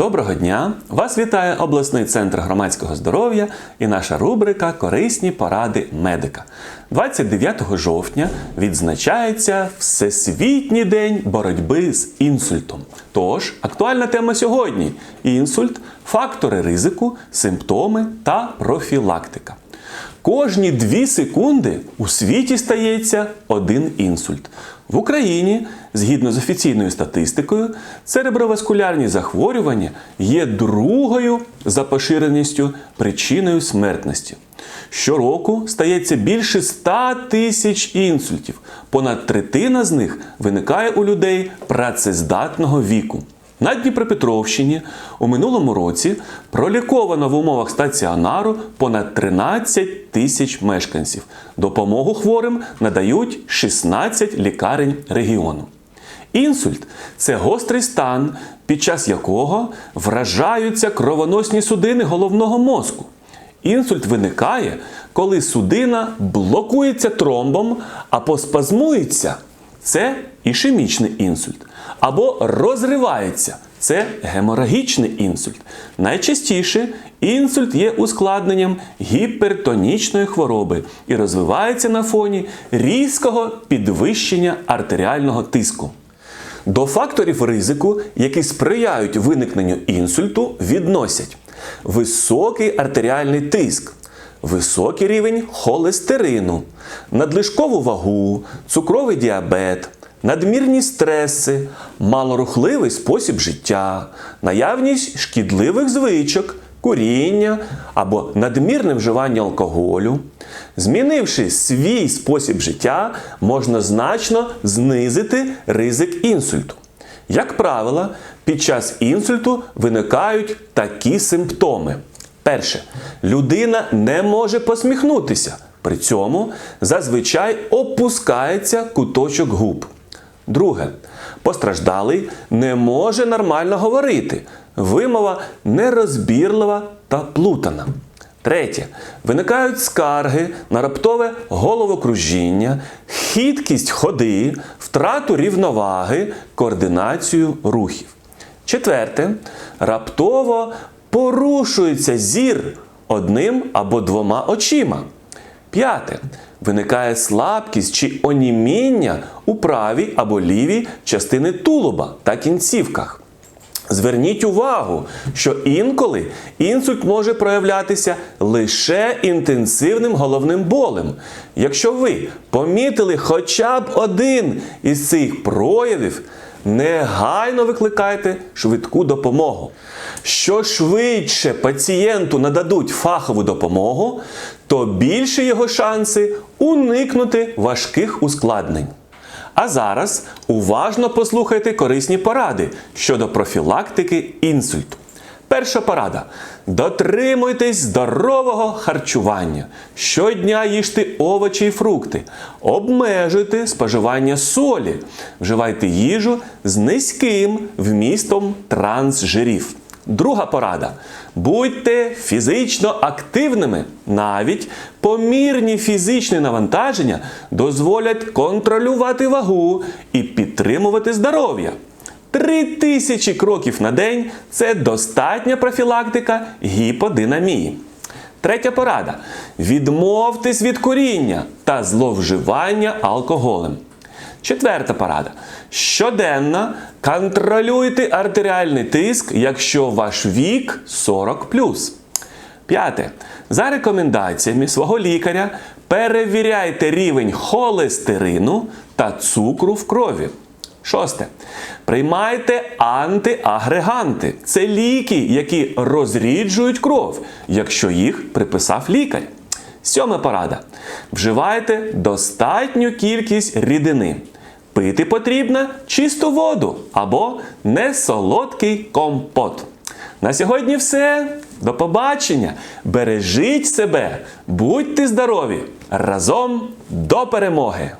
Доброго дня! Вас вітає обласний центр громадського здоров'я і наша рубрика Корисні поради медика. 29 жовтня відзначається Всесвітній день боротьби з інсультом. Тож, актуальна тема сьогодні: інсульт, фактори ризику, симптоми та профілактика. Кожні 2 секунди у світі стається один інсульт. В Україні, згідно з офіційною статистикою, цереброваскулярні захворювання є другою за поширеністю причиною смертності. Щороку стається більше 100 тисяч інсультів. Понад третина з них виникає у людей працездатного віку. На Дніпропетровщині у минулому році проліковано в умовах стаціонару понад 13 тисяч мешканців. Допомогу хворим надають 16 лікарень регіону. Інсульт це гострий стан, під час якого вражаються кровоносні судини головного мозку. Інсульт виникає, коли судина блокується тромбом або спазмується це ішемічний інсульт. Або розривається це геморагічний інсульт. Найчастіше інсульт є ускладненням гіпертонічної хвороби і розвивається на фоні різкого підвищення артеріального тиску. До факторів ризику, які сприяють виникненню інсульту, відносять високий артеріальний тиск, високий рівень холестерину, надлишкову вагу, цукровий діабет, надмірні стреси, малорухливий спосіб життя, наявність шкідливих звичок, куріння або надмірне вживання алкоголю. Змінивши свій спосіб життя, можна значно знизити ризик інсульту. Як правило, під час інсульту виникають такі симптоми. Перше, людина не може посміхнутися. При цьому зазвичай опускається куточок губ. Друге, постраждалий не може нормально говорити. Вимова нерозбірлива та плутана. Третє. Виникають скарги на раптове головокружіння, хиткість ходи, втрату рівноваги, координацію рухів. Четверте. Раптово порушується зір одним або двома очима. П'яте. Виникає слабкість чи оніміння у правій або лівій частини тулуба та кінцівках. Зверніть увагу, що інколи інсульт може проявлятися лише інтенсивним головним болем. Якщо ви помітили хоча б один із цих проявів, негайно викликайте швидку допомогу. Що швидше пацієнту нададуть фахову допомогу, то більше його шанси уникнути важких ускладнень. А зараз уважно послухайте корисні поради щодо профілактики інсульту. Перша порада. Дотримуйтесь здорового харчування. Щодня їжте овочі і фрукти. Обмежуйте споживання солі. Вживайте їжу з низьким вмістом трансжирів. Друга порада. Будьте фізично активними. Навіть помірні фізичні навантаження дозволять контролювати вагу і підтримувати здоров'я. Три тисячі кроків на день це достатня профілактика гіподинамії. Третя порада. Відмовтесь від куріння та зловживання алкоголем. Четверта порада. Щоденно контролюйте артеріальний тиск, якщо ваш вік 40. П'яте. За рекомендаціями свого лікаря перевіряйте рівень холестерину та цукру в крові. Шосте. Приймайте антиагреганти. Це ліки, які розріджують кров, якщо їх приписав лікар. Сьома порада. Вживайте достатню кількість рідини. Пити потрібно чисту воду або несолодкий компот. На сьогодні все. До побачення. Бережіть себе, будьте здорові! Разом до перемоги!